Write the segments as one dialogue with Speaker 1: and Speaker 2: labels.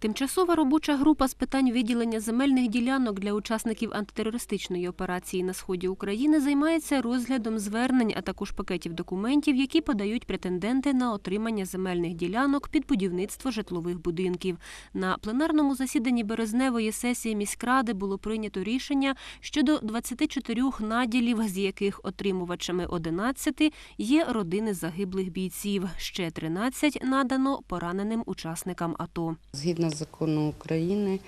Speaker 1: Тимчасова робоча група з питань виділення земельних ділянок для учасників антитерористичної операції на сході України займається розглядом звернень, а також пакетів документів, які подають претенденти на отримання земельних ділянок під будівництво житлових будинків. На пленарному засіданні березневої сесії міськради було прийнято рішення щодо 24 наділів, з яких отримувачами 11 є родини загиблих бійців. Ще 13 надано пораненим учасникам АТО.
Speaker 2: Згідно закону України,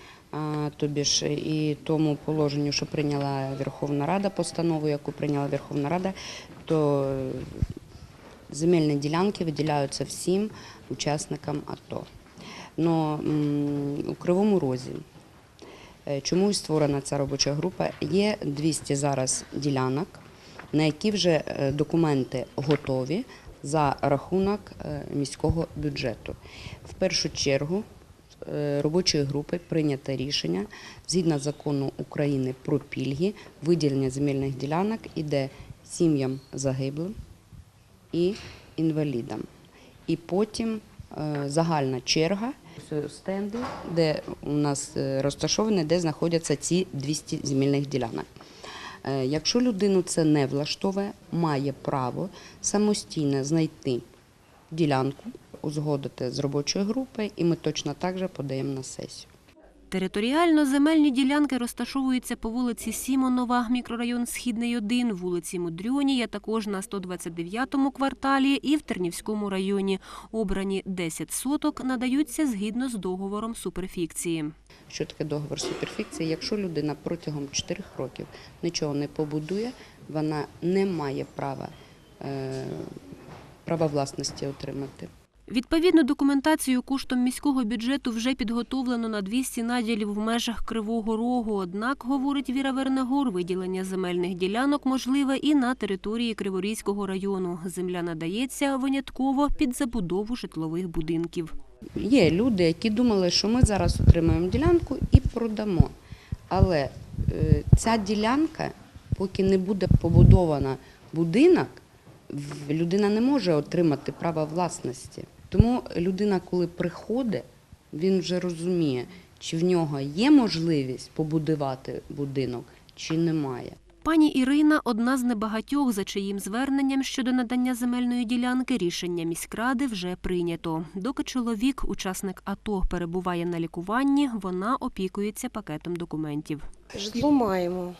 Speaker 2: тобі ж і тому положенню, що прийняла Верховна Рада, постанову, яку прийняла Верховна Рада, то земельні ділянки виділяються всім учасникам АТО. Но у Кривому Розі е, чому створена ця робоча група? Є 200 зараз ділянок, на які вже е, документи готові за рахунок е, міського бюджету. В першу чергу робочої групи прийнято рішення згідно закону України про пільги, виділення земельних ділянок іде сім'ям загиблим і інвалідам. І потім е, загальна черга е, стенди, де у нас е, розташовані, де знаходяться ці 200 земельних ділянок. Е, Якщо людину це не влаштовує, має право самостійно знайти ділянку, узгодити з робочою групою, і ми точно так же подаємо на сесію.
Speaker 1: Територіально земельні ділянки розташовуються по вулиці Сімонова, мікрорайон Східний 1, вулиці Мудрьоній, а також на 129-му кварталі і в Тернівському районі. Обрані 10 соток надаються згідно з договором суперфікції.
Speaker 2: Що таке договор суперфікції? Якщо людина протягом 4 років нічого не побудує, вона не має права, е, права власності отримати.
Speaker 1: Відповідну документацію коштом міського бюджету вже підготовлено на 200 наділів в межах Кривого Рогу. Однак, говорить Віра Вернегор, виділення земельних ділянок можливе і на території Криворізького району. Земля надається винятково під забудову житлових будинків.
Speaker 2: Є люди, які думали, що ми зараз отримаємо ділянку і продамо. Але е, ця ділянка, поки не буде побудована будинок, людина не може отримати право власності. Тому людина, коли приходить, він вже розуміє, чи в нього є можливість побудувати будинок, чи немає.
Speaker 1: Пані Ірина – одна з небагатьох, за чиїм зверненням щодо надання земельної ділянки рішення міськради вже прийнято. Доки чоловік, учасник АТО, перебуває на лікуванні, вона опікується пакетом документів.
Speaker 3: Житло маємо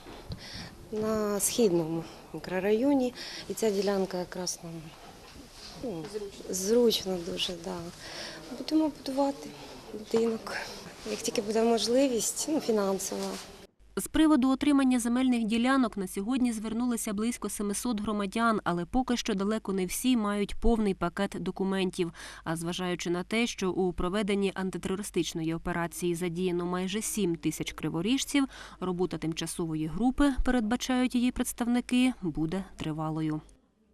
Speaker 3: на східному мікрорайоні, і ця ділянка якраз нам ну, зручно дуже. Да. Будемо будувати будинок. Як тільки буде можливість, ну, фінансова.
Speaker 1: З приводу отримання земельних ділянок на сьогодні звернулися близько 700 громадян, але поки що далеко не всі мають повний пакет документів. А зважаючи на те, що у проведенні антитерористичної операції задіяно майже 7 тисяч криворіжців, робота тимчасової групи, передбачають її представники, буде тривалою.